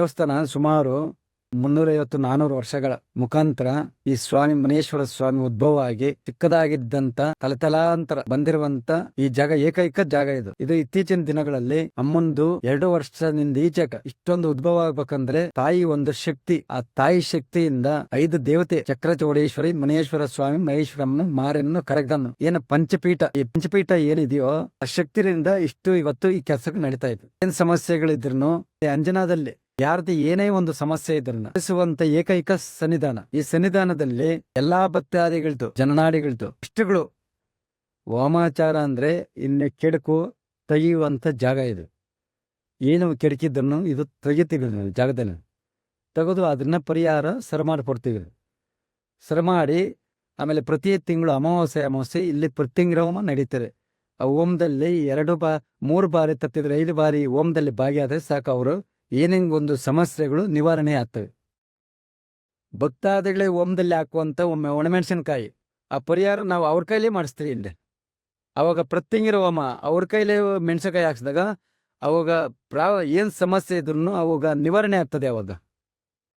ದೇವಸ್ಥಾನ ಸುಮಾರು ಮುನ್ನೂರೈವತ್ತು, ನಾನೂರು ವರ್ಷಗಳ ಮುಖಾಂತರ ಈ ಸ್ವಾಮಿ ಮನೇಶ್ವರ ಸ್ವಾಮಿ ಉದ್ಭವ ಆಗಿ ಚಿಕ್ಕದಾಗಿದ್ದಂತ ತಲೆತಲಾಂತರ ಬಂದಿರುವಂತ ಈ ಜಾಗ, ಏಕೈಕ ಜಾಗ ಇದು. ಇದು ಇತ್ತೀಚಿನ ದಿನಗಳಲ್ಲಿ ಅಮ್ಮಂದು ಎರಡು ವರ್ಷದಿಂದ ಈಚೆಗ ಇಷ್ಟೊಂದು ಉದ್ಭವ ಆಗ್ಬೇಕಂದ್ರೆ ತಾಯಿ ಒಂದು ಶಕ್ತಿ, ಆ ತಾಯಿ ಶಕ್ತಿಯಿಂದ ಐದು ದೇವತೆ ಚಕ್ರಚೌಡೇಶ್ವರಿ, ಮನೇಶ್ವರ ಸ್ವಾಮಿ ಮಹೇಶ್ವರಮ್ಮ ಮಾರನ್ನು ಕರಗದನ್ನು ಏನ ಪಂಚಪೀಠ, ಈ ಪಂಚಪೀಠ ಏನಿದೆಯೋ ಆ ಶಕ್ತಿಯಿಂದ ಇಷ್ಟು ಇವತ್ತು ಈ ಕೆಲಸಕ್ಕೆ ನಡೀತಾ ಇದೆ. ಏನ್ ಸಮಸ್ಯೆಗಳಿದ್ರು ಅಂಜನಾದಲ್ಲಿ ಯಾರ್ದು ಏನೇ ಒಂದು ಸಮಸ್ಯೆ ಇದ್ರನ್ನ ನಡೆಸುವಂತ ಏಕೈಕ ಸನ್ನಿಧಾನ. ಈ ಸನ್ನಿಧಾನದಲ್ಲಿ ಎಲ್ಲಾ ಭಕ್ತಾದಿಗಳದ್ದು ಜನನಾಡಿಗಳದ್ದು ಇಷ್ಟಗಳು ವಾಮಾಚಾರ ಅಂದ್ರೆ ಇನ್ನು ಕೆಡಕು ತೆಗೆಯುವಂತ ಜಾಗ ಇದು. ಏನು ಕೆಡಕಿದ್ದನ್ನು ಇದು ತೆಗಿತೀವಿ ಜಾಗದಲ್ಲಿ. ತೆಗೆದು ಅದನ್ನ ಪರಿಹಾರ ಸರ ಮಾಡಿಕೊಡ್ತೀವಿ ಸರ ಮಾಡಿ ಆಮೇಲೆ ಪ್ರತಿ ತಿಂಗಳು ಅಮಾವಾಸ್ಯೆ ಅಮಾವಾಸ್ಯೆ ಇಲ್ಲಿ ಪ್ರತಿಂಗ್ರ ಹೋಮ ನಡೀತಾರೆ ಆ ಹೋಮದಲ್ಲಿ ಎರಡು ಬಾ, ಮೂರು ಬಾರಿ ತತ್ತಿದ್ರೆ ಐದು ಬಾರಿ ಓಮ್ದಲ್ಲಿ ಭಾಗಿಯಾದ್ರೆ ಸಾಕು ಅವರು. ಏನೇನ್ ಒಂದು ಸಮಸ್ಯೆಗಳು ನಿವಾರಣೆ ಆಗ್ತವೆ. ಭಕ್ತಾದಿಗಳೇ ಓಮ್ದಲ್ಲಿ ಹಾಕುವಂಥ ಒಮ್ಮೆ ಒಣಮೆಣಸಿನಕಾಯಿ, ಆ ಪರಿಹಾರ ನಾವು ಅವ್ರ ಕೈಲೇ ಮಾಡಿಸ್ತೀವಿ ಇಲ್ಲಿ ಅವಾಗ ಪ್ರತಿಂಗಿರ ಹೋಮ, ಅವ್ರ ಕೈಲೇ ಮೆಣಸಿನಕಾಯಿ ಹಾಕ್ಸಿದಾಗ ಅವಾಗ ಪ್ರಾ ಏನು ಸಮಸ್ಯೆ ಇದ್ರು ಅವಾಗ ನಿವಾರಣೆ ಆಗ್ತದೆ ಅವಾಗ.